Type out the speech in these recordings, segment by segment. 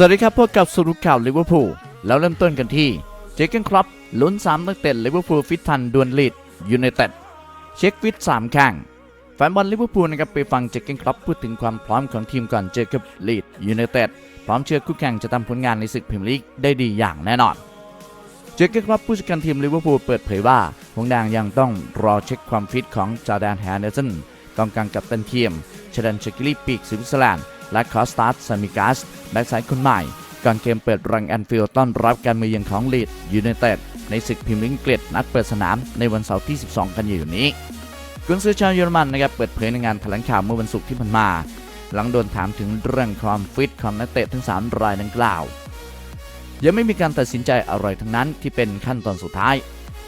สวัสดีครับพวกกับสรุปข่าวลิเวอร์พูลแล้วเริ่มต้นกันที่เจเกนคลับลุ้น3นักเตะลิเวอร์พูลฟิตทันดวลลีดยูไนเต็ดเช็คฟิต3ข้างแฟนบอลลิเวอร์พูลนะครับไปฟังเจเกนคลับพูดถึงความพร้อมของทีมก่อนเจอกับลีดยูไนเต็ดพร้อมเชื่อคู่แข่งจะทำผลงานในศึกพรีเมียร์ลีกได้ดีอย่างแน่นอนเจเกนคลับผู้จัดการทีมลิเวอร์พูลเปิดเผยว่าหงแดงยังต้องรอเช็คความฟิตของจอร์แดนแฮนเดอร์สันกองกลางกับตันทีมเชดันเชกิลีปีกสวิตเซอร์แลนด์ และคอสตาร์ซามิกัสแบ็กซ้ายคนใหม่ ก่อนเกมเปิดรังแอนฟิลด์ต้อนรับการมือยือนของลีดยูไนเต็ดในศึกพรีเมียร์ลีกอังกฤษนัดเปิดสนามในวันเสาร์ที่ 12 กันยายนนี้กุนซือชาวเยอรมันนะครับเปิดเผยในงานแถลงข่าวเมื่อวันศุกร์ที่ผ่านมา หลังโดนถามถึงเรื่องความฟิตของนักเตะทั้ง 3 รายดังกล่าว ยังไม่มีการตัดสินใจอะไรทั้งนั้นที่เป็นขั้นตอนสุดท้าย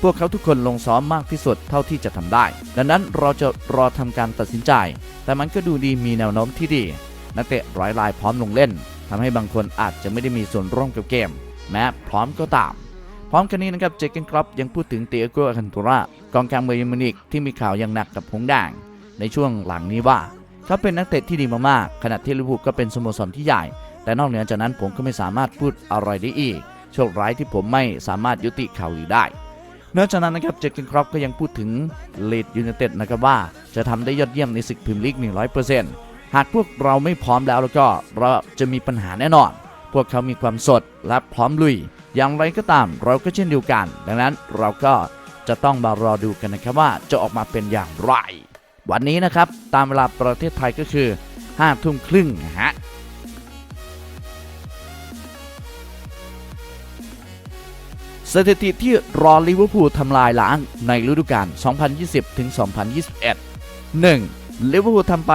พวกเขาทุกคนลงซ้อมมากที่สุดเท่าที่จะทำได้ ดังนั้นเราจะรอทำการตัดสินใจ แต่มันก็ดูดีมีแนวโน้มที่ดี นักเตะร้อยรายพร้อมลงเล่นทำให้บางคนอาจจะไม่ได้มีส่วนร่วมกับเกม แม้พร้อมก็ตาม พร้อมกันนี้นะครับเจเกนครอปยังพูดถึงเตียโกอาคันตุระกองกลางเมืองเยอรมนิกที่มีข่าวอย่างหนักกับหงส์แดงในช่วงหลังนี้ว่าเขาเป็นนักเตะที่ดีมากๆขณะที่ลิเวอร์พูลก็เป็นสโมสรที่ใหญ่ แต่นอกเหนือจากนั้นผมก็ไม่สามารถพูดอะไรได้อีกโชคร้ายที่ผมไม่สามารถยุติข่าวอีกได้นอกจากนั้นนะครับเจคเกนครอปก็ยังพูดถึงเลดยูไนเต็ดนะครับว่าจะทำได้ยอดเยี่ยมในศึกพรีเมียร์ลีก100% หากพวกเราไม่พร้อมแล้วแล้วก็เราจะมีปัญหาแน่นอน พวกเขามีความสดและพร้อมลุย อย่างไรก็ตามเราก็เช่นเดียวกัน ดังนั้นเราก็จะต้องมารอดูกันนะครับว่าจะออกมาเป็นอย่างไร วันนี้นะครับตามเวลาประเทศไทยก็คือ5ทุ่มครึ่งนะฮะสถิติที่รอลิเวอร์พูลทำลายล้างในฤดูกาล 2020-2021 1. ลิเวอร์พูลทำไป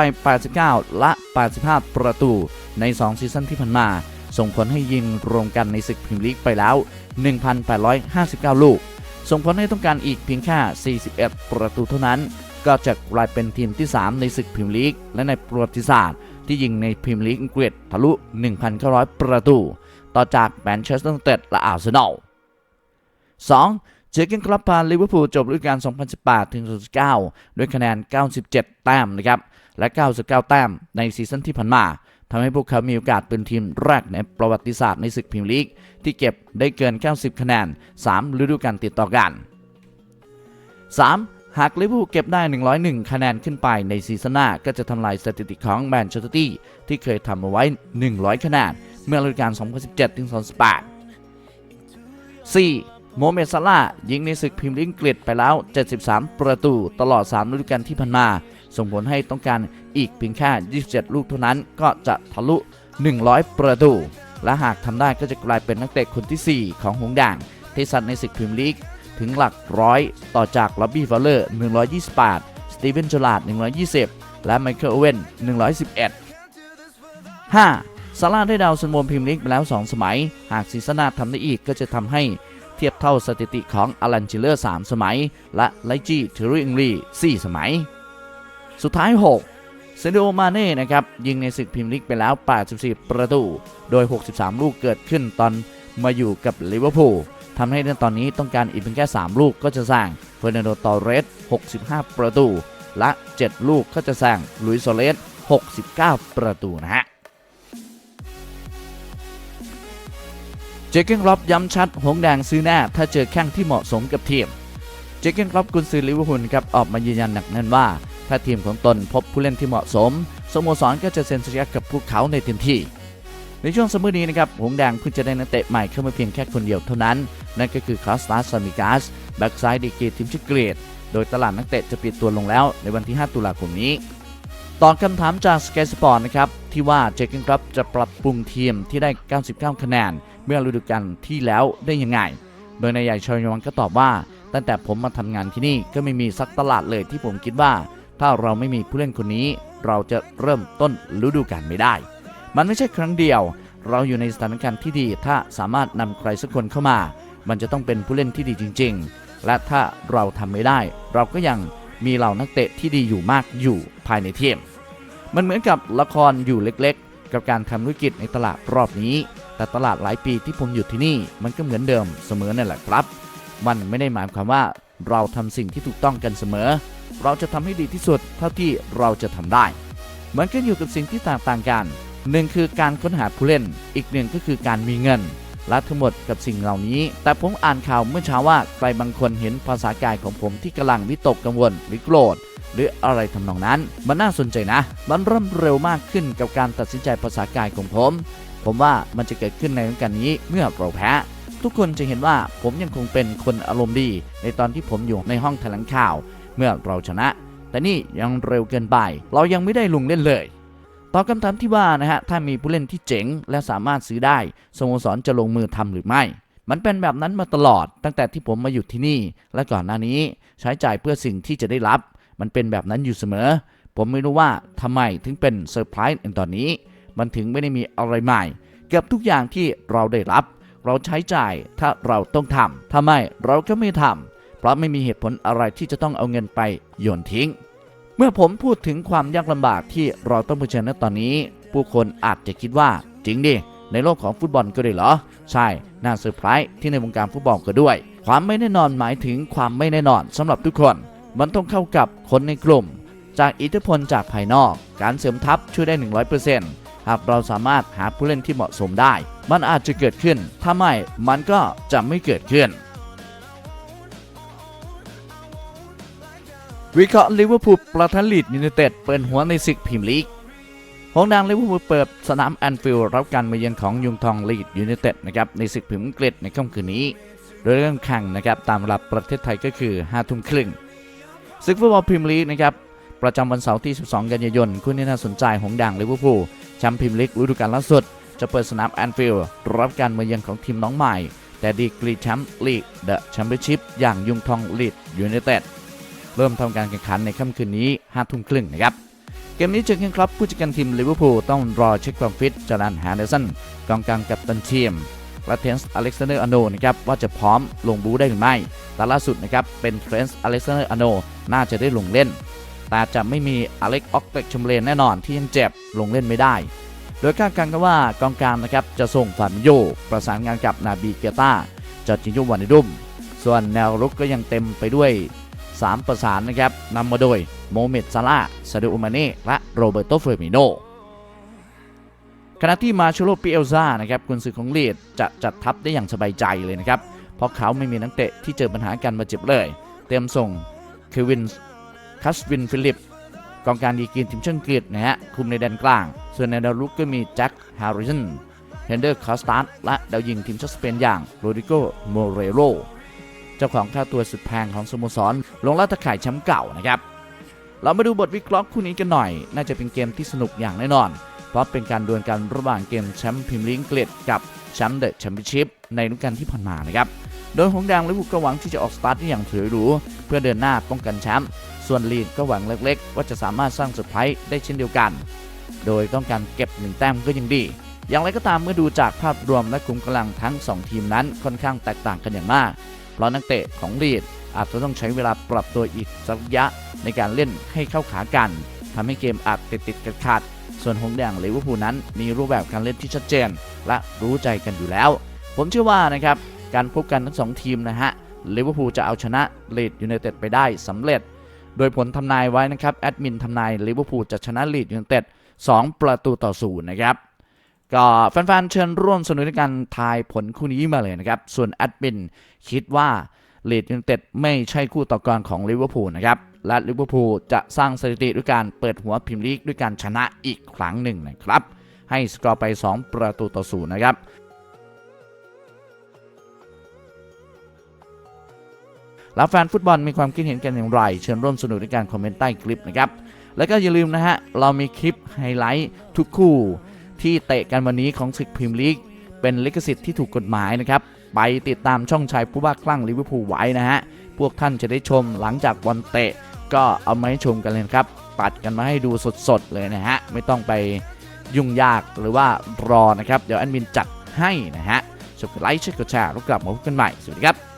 89 และ 85 ประตูใน 2 ซีซั่นที่ผ่านมา ส่งผลให้ยิงรวมกันในศึกพรีเมียร์ลีกไปแล้ว 1,859 ลูก ส่งผลให้ต้องการอีกเพียงแค่ 41 ประตูเท่านั้น ก็จะกลายเป็นทีมที่ 3 ในศึกพรีเมียร์ลีก และในประวัติศาสตร์ ที่ยิงในพรีเมียร์ลีกอังกฤษทะลุ 1,900 ประตู ต่อจากแมนเชสเตอร์ยูไนเต็ดและอาร์เซนอล 2. เจอร์เกนคลับพาลิเวอร์พูลจบฤดูกาล 2018 ถึง 2019 ด้วยคะแนน 97 แต้มนะครับ และ 99 แต้มในซีซั่นที่ผ่านมาทำให้พวกเขามีโอกาสเป็นทีมแรกในประวัติศาสตร์ในศึกพรีเมียร์ลีก ที่เก็บได้เกิน 90 คะแนน 3 ฤดูกาลติดต่อกัน 3. หากลิเวอร์พูลเก็บได้ 101 คะแนนขึ้นไปในซีซั่นหน้า ก็จะทำลายสถิติของแมนเชสเตอร์ตี้ที่เคยทำเอาไว้ 100 คะแนนเมื่อฤดูกาล 2017ถึง2018 4. โมเมดซาลายิงในศึกพรีเมียร์ลีกอังกฤษไปแล้ว 73 ประตูตลอด 3 ฤดูกาลที่ผ่านมา ส่งผลให้ต้องการอีกเพียงแค่ 27 ลูกเท่านั้นก็จะทะลุ 100 ประตู และหากทำได้ก็จะกลายเป็นนักเตะคนที่ 4 ของหงส์แดงที่ซัดในศึกพรีเมียร์ลีกถึงหลักร้อยต่อจากล็อบบี้ฟอลเลอร์ 128 สตีเวนจลาด 120 และไมเคิลโอเวน111 5. ซาร่าได้ดาวซันโวมพรีเมียร์ลีกไปแล้ว 2 สมัย หากซีซั่นหน้าทำได้อีกก็จะทำให้ เทียบเท่าสถิติของอลันจิเลอร์ 3 สมัย และไลจีทอริงลี4สมัย สุดท้าย 6 เซเดโอมาเน่นะครับ ยิงในศึกพรีเมียร์ลีกไปแล้ว 84 ประตู โดย 63 ลูกเกิดขึ้นตอนมาอยู่กับลิเวอร์พูลทำให้ในตอนนี้ต้องการอีกเพียงแค่ 3 ลูกก็จะสร้างเฟอร์นันโดตอเรส 65 ประตู และ 7 ลูกก็จะสร้างลุยโซเลส 69 ประตูนะฮะ จเกนครอปย้ำชัด หงแดงซื้อแน่ถ้าเจอแข้งที่เหมาะสมกับทีม เจเกนครอปกุนซือลิเวอร์พูลครับออกมายืนยันหนักแน่นว่า ถ้าทีมของตนพบผู้เล่นที่เหมาะสมสโมสรก็จะเซ็นสัญญากับพวกเขาในเต็มที่ ในช่วงซัมเมอร์นี้นะครับ หงแดงเพิ่งจะได้นักเตะใหม่เข้ามาเพียงแค่คนเดียวเท่านั้น นั่นก็คือคาสตาสซามิกัสแบ็กซ้ายดีกีทีมชิเกรดโดยตลาดนักเตะจะปิดตัวลงแล้วในวันที่ 5 ตุลาคมนี้ ตอบคำถามจากสกายสปอร์ตนะครับ ที่ว่าเจคเกนครับจะปรับปรุงทีมที่ได้ 99 คะแนน เมื่อฤดูกาลที่แล้วได้ยังไง โดยนายใหญ่ชอยวังก็ตอบว่า ตั้งแต่ผมมาทำงานที่นี่ก็ไม่มีสักตลาดเลยที่ผมคิดว่า ถ้าเราไม่มีผู้เล่นคนนี้ เราจะเริ่มต้นฤดูกาลไม่ได้ มันไม่ใช่ครั้งเดียว เราอยู่ในสถานการณ์ที่ดี ถ้าสามารถนำใครสักคนเข้ามา มันจะต้องเป็นผู้เล่นที่ดีจริง ๆ และถ้าเราทำไม่ได้ เราก็ยัง มีเหล่านักเตะที่ดีอยู่มากอยู่ภายในทีม มันเหมือนกับละครอยู่เล็กๆ กับการทำธุรกิจในตลาดรอบนี้ แต่ตลาดหลายปีที่ผมอยู่ที่นี่ มันก็เหมือนเดิมเสมอนั่นแหละครับ มันไม่ได้หมายความว่าเราทำสิ่งที่ถูกต้องกันเสมอ เราจะทำให้ดีที่สุดเท่าที่เราจะทำได้เหมือนกันอยู่กับสิ่งที่แตกต่างกันหนึ่งคือการค้นหาผู้เล่น อีกหนึ่งก็คือการมีเงิน และทั้งหมดกับสิ่งเหล่านี้ แต่ผมอ่านข่าวเมื่อเช้าว่าใครบางคนเห็นภาษากายของผมที่กำลังวิตกกังวลหรือโกรธหรืออะไรทำนองนั้น มันน่าสนใจนะ มันเริ่มเร็วมากขึ้นกับการตัดสินใจภาษากายของผม ผมว่ามันจะเกิดขึ้นในฤดูกาลนี้เมื่อเราแพ้ทุกคนจะเห็นว่าผมยังคงเป็นคนอารมณ์ดี ในตอนที่ผมอยู่ในห้องแถลงข่าว เมื่อเราชนะ แต่นี่ยังเร็วเกินไป เรายังไม่ได้ลงเล่นเลย ตอบคำถามที่ว่านะฮะถ้ามีผู้เล่นที่เจ๋งและสามารถซื้อได้สโมสรจะลงมือทำหรือไม่ มันเป็นแบบนั้นมาตลอดตั้งแต่ที่ผมมาอยู่ที่นี่ และก่อนหน้านี้ใช้จ่ายเพื่อสิ่งที่จะได้รับ มันเป็นแบบนั้นอยู่เสมอ ผมไม่รู้ว่าทำไมถึงเป็นเซอร์ไพรส์ในตอนนี้ มันถึงไม่ได้มีอะไรใหม่ เกือบทุกอย่างที่เราได้รับ เราใช้จ่ายถ้าเราต้องทำถ้าไม่เราก็ไม่ทำเพราะไม่มีเหตุผลอะไรที่จะต้องเอาเงินไปโยนทิ้ง เมื่อผมพูดถึงความยากลำบากที่เราต้องเผชิญในตอนนี้ ผู้คนอาจจะคิดว่าจริงดิในโลกของฟุตบอลก็ได้เหรอ ใช่ น่าเซอร์ไพรส์ที่ในวงการฟุตบอลก็ด้วย ความไม่แน่นอนหมายถึงความไม่แน่นอนสำหรับทุกคน มันต้องเข้ากับคนในกลุ่ม จากอิทธิพลจากภายนอก การเสริมทัพช่วยได้ 100%หากเราสามารถหาผู้เล่นที่เหมาะสมได้ มันอาจจะเกิดขึ้น ถ้าไม่ มันก็จะไม่เกิดขึ้น วิเคราะห์ลิเวอร์พูลประทันลีดยูไนเต็ดเปิดหัวในศึกพรีเมียร์ลีกหงดังลิเวอร์พูลเปิดสนามแอนฟิลด์รับการมาเยือนของยุงทองลีดยูไนเต็ดนะครับในศึกพรีเมียร์อังกฤษในค่ำคืนนี้ โดยเริ่มแข่งนะครับตามเวลาประเทศไทยก็คือ5ทุ่มครึ่งศึกฟุตบอลพรีเมียร์ลีกนะครับประจำวันเสาร์ที่ 12 กันยายนคู่นี้น่าสนใจหงดังลิเวอร์พูลแชมป์พรีเมียร์ลีกฤดูกาลล่าสุด จะเปิดสนามแอนฟิลด์รับการมาเยือนของทีมน้องใหม่ แต่ดีกรีแชมป์ลีกเดอะแชมเปี้ยนชิพอย่างยุงทองลีดยูไนเต็ด เริ่มทำการแข่งขันในค่ำคืนนี้5ทุ่มครึ่งนะครับ เกมนี้เจอกันครับผู้จัดการทีมลิเวอร์พูลต้องรอเช็คความฟิตจารันแฮนเดอร์สันกองกลางกับตันทีมและเทนส์อเล็กซานเดอร์อโนนะครับว่าจะพร้อมลงบูได้หรือไม่แต่ล่าสุดนะครับเป็นเทนส์อเล็กซานเดอร์อโนน่าจะได้ลงเล่น แต่จะไม่มีอเล็กออกเตกชมเลนแน่นอนที่ยังเจ็บลงเล่นไม่ได้ โดยคาดการณ์กันว่ากองกลางนะครับจะส่งฟาบิโยประสานงานกับนาบีเกต้าจอร์จิโยวานิดุม ส่วนแนวรุกก็ยังเต็มไปด้วย 3 ประสานนะครับนำมาโดยโมเมดซาลาซาดิโอมาเน่และโรเบิร์โตเฟอร์มิโนขณะที่มาชโรปิเอลซานะครับกุนซือของลีดจะจัดทัพได้อย่างสบายใจเลยนะครับ เพราะเขาไม่มีนักเตะที่เจอปัญหาการบาดเจ็บเลย เตรียมส่งเควินคัสวินฟิลิปกองการดีกรีทีมชาติอังกฤษนะฮะคุมในแดนกลาง ส่วนในดาวรุกก็มีแจ็คฮาริสันเฮนเดอร์คอสตาร์และดาวยิงทีมชาติสเปนอย่างโรดิโกโมเรโรเจ้าของค่าตัวสุดแพงของสโมสร ลงล่าตะข่ายแชมป์เก่านะครับ เรามาดูบทวิเคราะห์คู่นี้กันหน่อย น่าจะเป็นเกมที่สนุกอย่างแน่นอน เพราะเป็นการดวลกันระหว่างเกมแชมป์พรีเมียร์ลีกอังกฤษกับแชมป์เดอะแชมเปี้ยนชิพในฤดูกาลที่ผ่านมานะครับ โดยหงแดงลิเวอร์พูลก็หวังที่จะออกสตาร์ทได้อย่างสวยหรูเพื่อเดินหน้าป้องกันแชมป์ ส่วนลีดก็หวังเล็กๆ ว่าจะสามารถสร้างเซอร์ไพรส์ได้เช่นเดียวกัน โดยต้องการเก็บหนึ่งแต้มก็ยังดี อย่างไรก็ตามเมื่อดูจากภาพรวมและกลุ่มกำลังทั้ง 2 ทีมนั้นค่อนข้างแตกต่างกันอย่างมาก เพราะนักเตะของลีดอาจจะต้องใช้เวลาปรับตัวอีกสักระยะในการเล่นให้เข้าขากันทำให้เกมอาจติดติดขัดขัดส่วนหงแดงลิเวอร์พูลนั้นมีรูปแบบการเล่นที่ชัดเจน และรู้ใจกันอยู่แล้ว ผมเชื่อว่านะครับการพบกันทั้งสองทีมนะฮะลิเวอร์พูลจะเอาชนะลีดยูไนเต็ดไปได้สำเร็จ โดยผลทำนายไว้นะครับแอดมินทำนายลิเวอร์พูลจะชนะลีดยูไนเต็ด2ประตูต่อศูนย์นะครับ ก็แฟนๆ เชิญร่วมสนุกในการทายผลคู่นี้มาเลยนะครับ ส่วนแอดมินคิดว่าลีดยูไนเต็ดไม่ใช่คู่ต่อกรของลิเวอร์พูลนะครับ และลิเวอร์พูลจะสร้างสถิติด้วยการเปิดหัวพรีเมียร์ลีกด้วยการชนะอีกครั้งหนึ่งนะครับ ให้สกอร์ไป 2 ประตูต่อศูนย์นะครับแล้วแฟนฟุตบอลมีความคิดเห็นกันอย่างไร เชิญร่วมสนุกในการคอมเมนต์ใต้คลิปนะครับ แล้วก็อย่าลืมนะฮะ เรามีคลิปไฮไลท์ทุกคู่ ที่เตะกันวันนี้ของศึกพรีเมียร์ลีกเป็นลิขสิทธิ์ที่ถูกกฎหมายนะครับ ไปติดตามช่องชายผู้ว่าคลั่งลิเวอร์พูลไว้นะฮะ พวกท่านจะได้ชมหลังจากวันเตะ ก็เอามาให้ชมกันเลยครับ ปัดกันมาให้ดูสดๆเลยนะฮะ ไม่ต้องไปยุ่งยากหรือว่ารอนะครับ เดี๋ยวแอดมินจัดให้นะฮะชมกดไลค์ช่วยกดแชร์แล้วกลับมาพบกันใหม่ สวัสดีครับ